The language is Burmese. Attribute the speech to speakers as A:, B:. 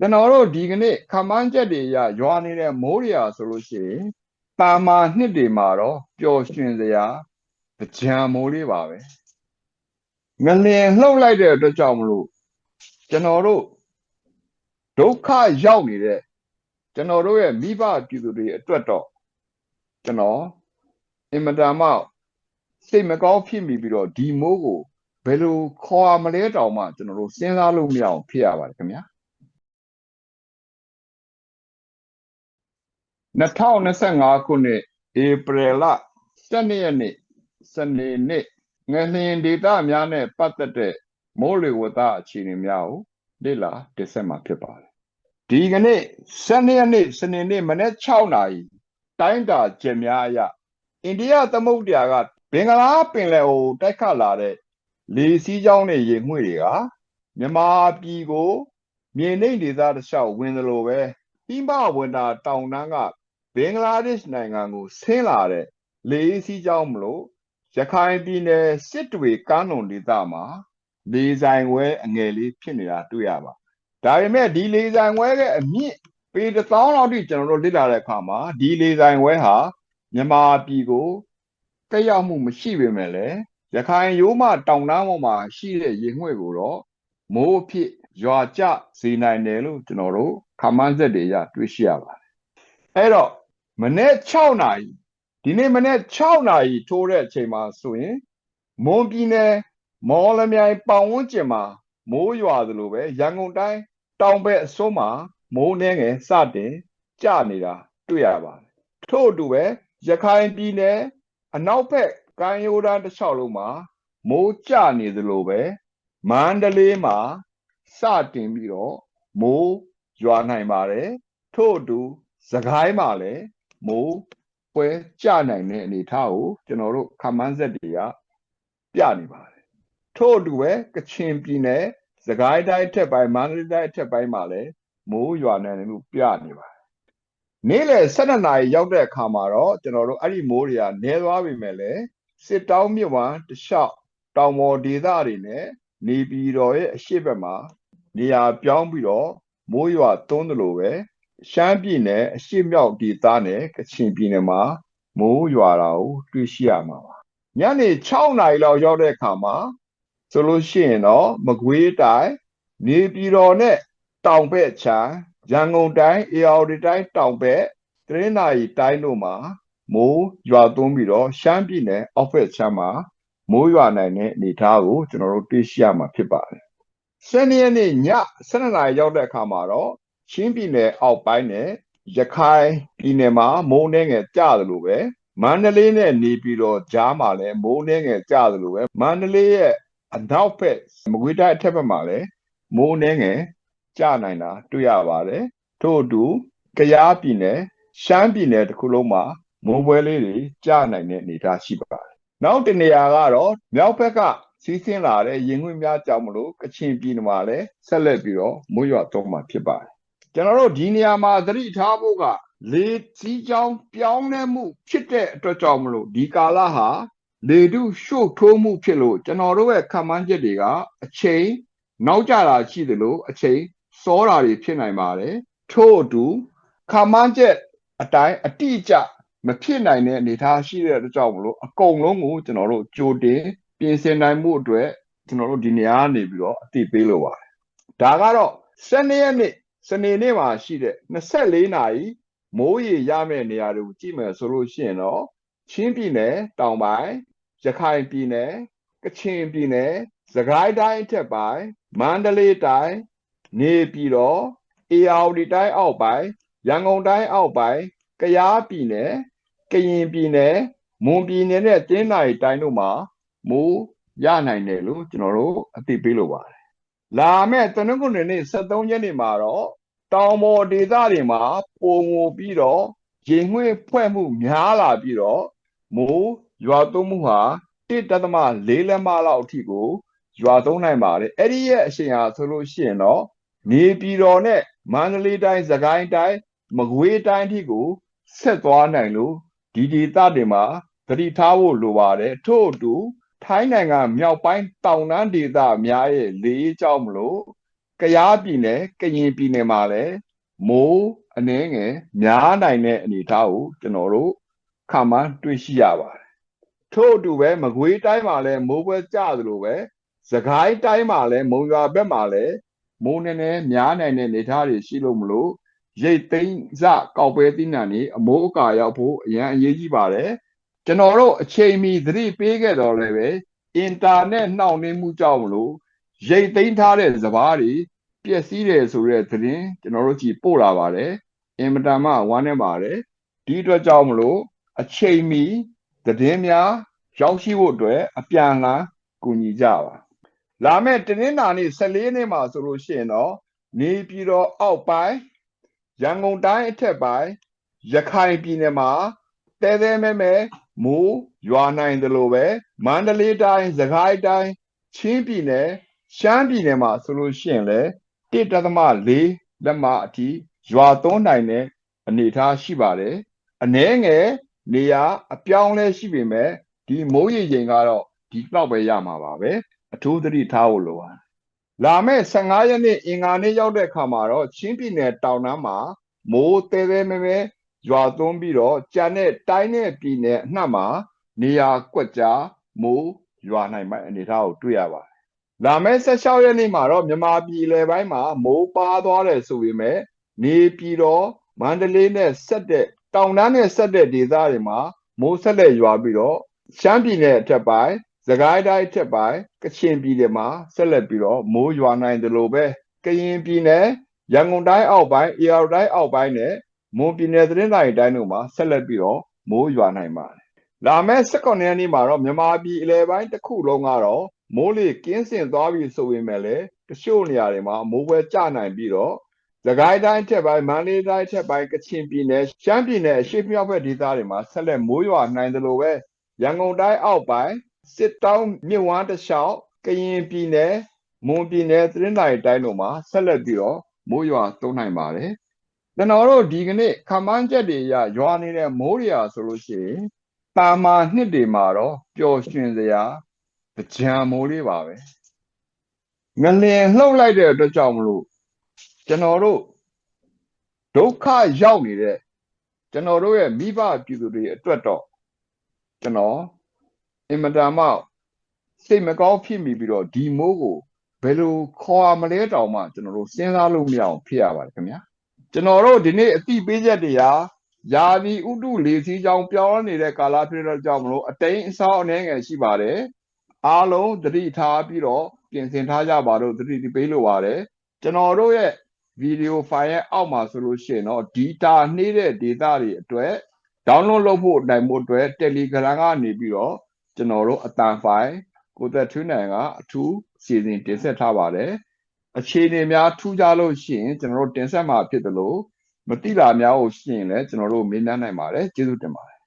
A: ကျွန်တော်တို့ဒီကနေ့ခမန်းချက်တွေရရွာနေတဲ့မိုးတွေရာဆိုလို့ရှိရင်တာမာနှစ်တွေမှာတော့ပျော်ရွှင်စရာကြံမိုးလေးပါပဲငလျင်လှုပ်လိုက်တဲ့အတွက်ကြောင့်မလို့ကျွန်တော်တို့ဒုက္ခရောက်နေတဲ့ကျွန်တော်တို့ရဲ့မိဘပြည်သူတွေအတွက်တော့ကျွန်တော်အင်မတန်မှစိတ်မကောင်းဖြစ်မိပြီးတော့ဒီမိုးကိုဘယ်လိုခေါ်ရမလဲတောင်မှကျွန်တော်တို့စဉ်းစားလို့မရအောင်ဖြစ်ရပါတယ်ခင်ဗျာ 2025ခုနှစ်ဧပြီလ12ရက်နေ့စနေနေ့ငလျင်ဒေတာများနဲ့ပတ်သက်တဲ့မိုးလေဝသအခြေအနေများကိုလေ့လာတင်ဆက်မှာဖြစ်ပါတယ်ဒီကနေ့12ရက်နေ့စနေနေ့မနေ့6နာရီတိုင်းတာကျက်များအရအိန္ဒိယသမုဒ္ဒရာကဘင်္ဂလားပင်လယ်ကိုတိုက်ခတ်လာတဲ့လေစီးကြောင်းနဲ့ရေငွေ့တွေကမြန်မာပြည်ကိုမြေနိမ့်ဒေသတစ်လျှောက်ဝင်သလိုပဲပြင်းပဝင်တာတောင်တန်းက ဘင်္ဂလားဒေ့ရှ်နိုင်ငံကိုဆင်းလာတဲ့လေစီးကြောင်းမလို့ရခိုင်ပြည်နယ်စစ်တွေကမ်းလွန်ဒေသမှာလေဆိုင်ဝဲအငယ်လေးဖြစ်နေတာတွေ့ရပါဒါပေမဲ့ဒီလေဆိုင်ဝဲကအမြင့်ပေတစ်သောင်းလောက်ထိကျွန်တော်တို့လေ့လာတဲ့အခါမှာဒီလေဆိုင်ဝဲဟာမြန်မာပြည်ကိုတက်ရောက်မှုမရှိပေမဲ့လည်းရခိုင်ရိုးမတောင်တန်းပေါ်မှာရှိတဲ့ရေငွေ့ကိုတော့မိုးအဖြစ်ရွာကျစေနိုင်တယ်လို့ကျွန်တော်တို့ခမန်းဆက်တွေရတွေ့ရှိရပါတယ်အဲ့တော့ မနေ့6နာရီဒီနေ့မနေ့6နာရီထိုးတဲ့အချိန်မှာဆိုရင်မွန်ပြည်နယ်မော်လမြိုင်ပတ်ဝန်းကျင်မှာမိုးရွာသလိုပဲရန်ကုန်တိုင်းတောင်ဘက်အစွန်းမှာမိုးနှဲငယ်စတင်ကျနေတာတွေ့ရပါတယ်ထို့အတူပဲရခိုင်ပြည်နယ်အနောက်ဘက်ကမ်းရိုးတန်းတစ်လျှောက်လုံးမှာမိုးကျနေသလိုပဲမန္တလေးမှာစတင်ပြီးတော့မိုးရွာနိုင်ပါတယ်ထို့အတူစကိုင်းမှာလည်း မိုးပွဲကျနိုင်တဲ့အနေအထားကိုကျွန်တော်တို့ခမန်းဆက်တွေကပြနေပါတယ်ထို့အတူပဲကချင်ပြည်နယ်စကိုင်းတိုင်းထက်ပိုင်းမန္တလေးတိုင်းထက်ပိုင်းမှာလည်းမိုးရွာနိုင်တယ်လို့ပြနေပါတယ်နေ့လယ်12နာရီရောက်တဲ့အခါမှာတော့ကျွန်တော်တို့အဲ့ဒီမိုးတွေကနည်းသွားပြီမဲ့လည်းစစ်တောင်းမြစ်ဝမ်းတလျှောက်တောင်ပေါ်ဒေသတွေနဲ့နေပြည်တော်ရဲ့အရှိတ်ဘက်မှာနေရာပြောင်းပြီးတော့မိုးရွာသွန်းတယ်လို့ပဲ ရှမ်းပြည်နယ်အရှိမြောက်ဒေသနဲ့ကချင်ပြည်နယ်မှာမိုးရွာတာကိုတွေ့ရှိရမှာပါညနေ6နာရီလောက်ရောက်တဲ့အခါမှာဆိုလို့ရှိရင်တော့မကွေးတိုင်းနေပြည်တော်နဲ့တောင်ဘက်ခြမ်းရန်ကုန်တိုင်းအေရဝတီတိုင်းတောင်ဘက်တရင်းနာရီတိုင်းတို့မှာမိုးရွာသွန်းပြီးတော့ရှမ်းပြည်နယ်အောက်ဘက်ခြမ်းမှာမိုးရွာနိုင်တဲ့အနေအထားကိုကျွန်တော်တို့တွေ့ရှိရမှာဖြစ်ပါတယ်။ဆယ်နှစ်ရက်နေ့ည7နာရီရောက်တဲ့အခါမှာတော့ ချင်းပြည်နယ်အောက်ပိုင်းနဲ့ရခိုင်ပြည်နယ်မှာမိုးနှဲငယ်ကျတယ်လို့ပဲမန္တလေးနဲ့နေပြည်တော်ကြားမှာလည်းမိုးနှဲငယ်ကျတယ်လို့ပဲမန္တလေးရဲ့အနောက်ဘက်မကွေးတိုင်းအထက်ဘက်မှာလည်းမိုးနှဲငယ်ကျနိုင်တာတွေ့ရပါတယ်ထို့အတူကယားပြည်နယ်ရှမ်းပြည်နယ်တစ်ခုလုံးမှာမိုးပွဲလေးတွေကျနိုင်တဲ့အနေအထားရှိပါတယ်နောက်တနေရာကတော့မြောက်ဘက်ကစီးဆင်းလာတဲ့ရင်ငွေများကြောင့်မလို့ကချင်ပြည်နယ်မှာလည်းဆက်လက်ပြီးတော့မိုးရွာတော့မှာဖြစ်ပါတယ် ကျွန်တော်တို့ဒီနေရာမှာသတိထားဖို့ကလေစီးကြောင်းပြောင်းလဲမှု ဖြစ်တဲ့အတွက်ကြောင့်မလို့ဒီကာလဟာလေတုရှို့ထိုးမှုဖြစ်လို့ကျွန်တော်တို့ရဲ့ခံမှန်းချက်တွေကအချိန်နောက်ကျတာရှိတယ်လို့အချိန်စောတာတွေဖြစ်နိုင်ပါတယ်ထို့အတူခံမှန်းချက်အတိုင်းအတိအကျမဖြစ်နိုင်တဲ့အနေအထားရှိတဲ့အတွက်ကြောင့်မလို့အကုန်လုံးကိုကျွန်တော်တို့ကြိုတင်ပြင်ဆင်နိုင်မှုအတွက်ကျွန်တော်တို့ဒီနေရာကနေပြီးတော့အသိပေးလိုပါတယ်ဒါကတော့12ရက်နေ့ စနေနေ့မှာရှိတဲ့24နာရီမိုးရေရမယ့်နေရာတွေကိုကြည့်မယ်ဆိုလို့ရှိရင်တော့ချင်းပြည်နယ်တောင်ပိုင်းရခိုင်ပြည်နယ်ကချင်ပြည်နယ်စကိုင်းတိုင်းထက်ပိုင်းမန္တလေးတိုင်းနေပြည်တော်အေရဝတီတိုင်းအောက်ပိုင်းရန်ကုန်တိုင်းအောက်ပိုင်းကယားပြည်နယ်ကရင်ပြည်နယ်မွန်ပြည်နယ်နဲ့တင်းနိုင်တိုင်းတို့မှာမိုးရနိုင်တယ်လို့ကျွန်တော်တို့အသိပေးလိုပါတယ် လာမယ့်တနင်္ဂနွေနေ့23ရက်နေ့မှာတော့တောင်ပေါ်ဒေသတွေမှာပုံငိုပြီးတော့ရေငွေ့ဖွဲ့မှုများလာပြီးတော့မိုးရွာသွန်းမှုဟာ1.4လက်မလောက်အထိကိုရွာသွန်းနိုင်ပါတယ်အဲ့ဒီရဲ့အရှိန်ဟာဆိုလို့ရှိရင်တော့နေပြည်တော်နဲ့မန္တလေးတိုင်းစကိုင်းတိုင်းမကွေးတိုင်းအထိကိုဆက်သွားနိုင်လို့ဒီဒေသတွေမှာသတိထားဖို့လိုပါတယ်ထို့အတူ ထိုင်းနိုင်ငံမြောက်ပိုင်းတောင်တန်းဒေသများရဲ့လေအေးကြောင့်မလို့ကယားပြည်နယ်ကရင်ပြည်နယ်မှာလည်းမိုးအနှဲငယ်များနိုင်တဲ့အနေအထားကိုကျွန်တော်တို့ခန့်မှန်းတွေ့ရှိရပါတယ်ထို့အတူပဲမကွေးတိုင်းမှာလည်းမိုးပွဲကျသလိုပဲစကိုင်းတိုင်းမှာလည်းမုံရွာဘက်မှာလည်းမိုးနည်းနည်းများနိုင်တဲ့အနေအထားတွေရှိလို့မလို့ရိတ်သိမ်းစကောက်ပဲသီးနှံတွေအမိုးအကာရောက်ဖို့အရန်အရေးကြီးပါတယ် ကျွန်တော်တို့အချိန်မီသတိပေးခဲ့တော့လည်းပဲအင်တာနက်နှောင့်နှေးမှုကြောင့်မလို့ရိတ်သိမ်းထားတဲ့စဘာတွေပျက်စီးတယ်ဆိုတဲ့သတင်းကျွန်တော်တို့ကြည့်ပို့လာပါတယ်အင်မတန်မှဝမ်းနည်းပါတယ်ဒီအတွက်ကြောင့်မလို့အချိန်မီသတင်းများရောက်ရှိဖို့အတွက်အပြန်အလှန်ကူညီကြပါလာမယ့်တနင်္လာနေ့14နေ့မှာဆိုလို့ရှိရင်တော့နေပြည်တော်အောက်ပိုင်းရန်ကုန်တိုင်းအထက်ပိုင်းရခိုင်ပြည်နယ်မှာတဲတဲမဲမဲ မိုးရွာနိုင်တယ်လို့ပဲမန္တလေးတိုင်းစကိုင်းတိုင်းချင်းပြည်နယ်ရှမ်းပြည်နယ်မှာဆိုလို့ရှိရင်လည်း1.4လက်မအထိရွာသွန်းနိုင်တဲ့အနေအထားရှိပါတယ်အနည်းငယ်နေရာအပြောင်းလဲရှိပေမဲ့ဒီမိုးရေချိန်ကတော့ဒီလောက်ပဲရမှာပါပဲအထူးသတိထားဖို့လိုပါတယ်လာမယ့်15ရက်နေ့အင်္ဂါနေ့ရောက်တဲ့အခါမှာတော့ချင်းပြည်နယ်တောင်တန်းမှာမိုးတဲတဲမဲမဲ ရွာသွန်းပြီးတော့ကြံတဲ့တိုင်းနဲ့ပြည်နယ်အနှံ့မှာနေရာကွက်ကြားမိုးရွာနိုင်မယ့်အနေအထားကိုတွေ့ရပါတယ်လာမယ့်16ရက်နေ့မှာတော့မြန်မာပြည်လယ်ပိုင်းမှာမိုးပါသွားတယ်ဆိုပေမဲ့နေပြည်တော်မန္တလေးနဲ့ဆက်တဲ့တောင်တန်းနဲ့ဆက်တဲ့ဒေသတွေမှာမိုးဆက်လက်ရွာပြီးတော့ရှမ်းပြည်နယ်အထက်ပိုင်းစကိုင်းတိုင်းအထက်ပိုင်းကချင်ပြည်နယ်မှာဆက်လက်ပြီးတော့မိုးရွာနိုင်တယ်လို့ပဲကရင်ပြည်နယ်ရန်ကုန်တိုင်းအောက်ပိုင်းအေရတိုင်းအောက်ပိုင်းနဲ့ မွန်ပြည်နယ်သတင်းတိုင်းတိုင်းတို့မှာဆက်လက်ပြီးတော့မိုးရွာနိုင်ပါတယ်လာမယ့်16ရက်နေ့မှာတော့မြန်မာပြည်အလဲပိုင်းတစ်ခုလုံးကတော့မိုးလေကင်းစင်သွားပြီဆိုရင်လည်းတချို့နေရာတွေမှာမိုးပွဲကျနိုင်ပြီးတော့သခိုင်းတိုင်းထက်ပိုင်းမန္တလေးတိုင်းထက်ပိုင်းကချင်ပြည်နယ်ရှမ်းပြည်နယ်အရှေ့မြောက်ဘက်ဒေသတွေမှာဆက်လက်မိုးရွာနိုင်တယ်လို့ပဲရန်ကုန်တိုင်းအောက်ပိုင်းစစ်တောင်းမြစ်ဝမ်းတစ်လျှောက်ကရင်ပြည်နယ်မွန်ပြည်နယ်သတင်းတိုင်းတိုင်းတို့မှာဆက်လက်ပြီးတော့မိုးရွာသုံးနိုင်ပါတယ် ကျွန်တော်တို့ဒီကနေ့ခမန်းချက်တွေရရွာနေတဲ့မိုးတွေရာဆိုလို့ရှိရင်တာမာနှစ်တွေမှာတော့ပျော်ရွှင်စရာကြံမိုးလေးပါပဲငလင်လှုပ်လိုက်တဲ့အတွက်ကြောင့်မလို့ကျွန်တော်တို့ဒုက္ခရောက်နေတဲ့ကျွန်တော်တို့ရဲ့မိဘပြည်သူတွေအတွက်တော့ကျွန်တော်အင်မတန်မှစိတ်မကောင်းဖြစ်မိပြီးတော့ဒီမိုးကိုဘယ်လိုခေါ်မလဲတောင်မှကျွန်တော်တို့စဉ်းစားလို့မရအောင်ဖြစ်ရပါတယ်ခင်ဗျာ ကျွန်တော်တို့ဒီနေ့အတိပေးချက်တွေဟာယာဒီဥတုလေစီးကြောင်ပြောင်းနေတဲ့ကာလဖြစ်တဲ့ကြောင့်မလို့အတိန်အဆောက်အနေငယ်ရှိပါတယ်အားလုံးသတိထားပြီးတော့ပြင်ဆင်ထားကြပါလို့သတိပေးလိုပါတယ်ကျွန်တော်တို့ရဲ့ဗီဒီယိုဖိုင်ရဲ့အောက်မှာဆိုလို့ရှိရင်တော့ data နှိမ့်တဲ့ data တွေအတွက် download လုပ်ဖို့နိုင်ဖို့အတွက် Telegram ကနေပြီးတော့ကျွန်တော်တို့အတန်ဖိုင်ကိုသက်ထွေးနိုင်ကအထူးစီစဉ်တင်ဆက်ထားပါတယ် အခြေအနေများထူးခြားလို့ရှိရင်ကျွန်တော်တို့တင်ဆက်မှာဖြစ်တယ်လို့မတိတာများကိုရှိရင်လည်းကျွန်တော်တို့မေးမြန်းနိုင်ပါတယ်ကျေးဇူးတင်ပါတယ်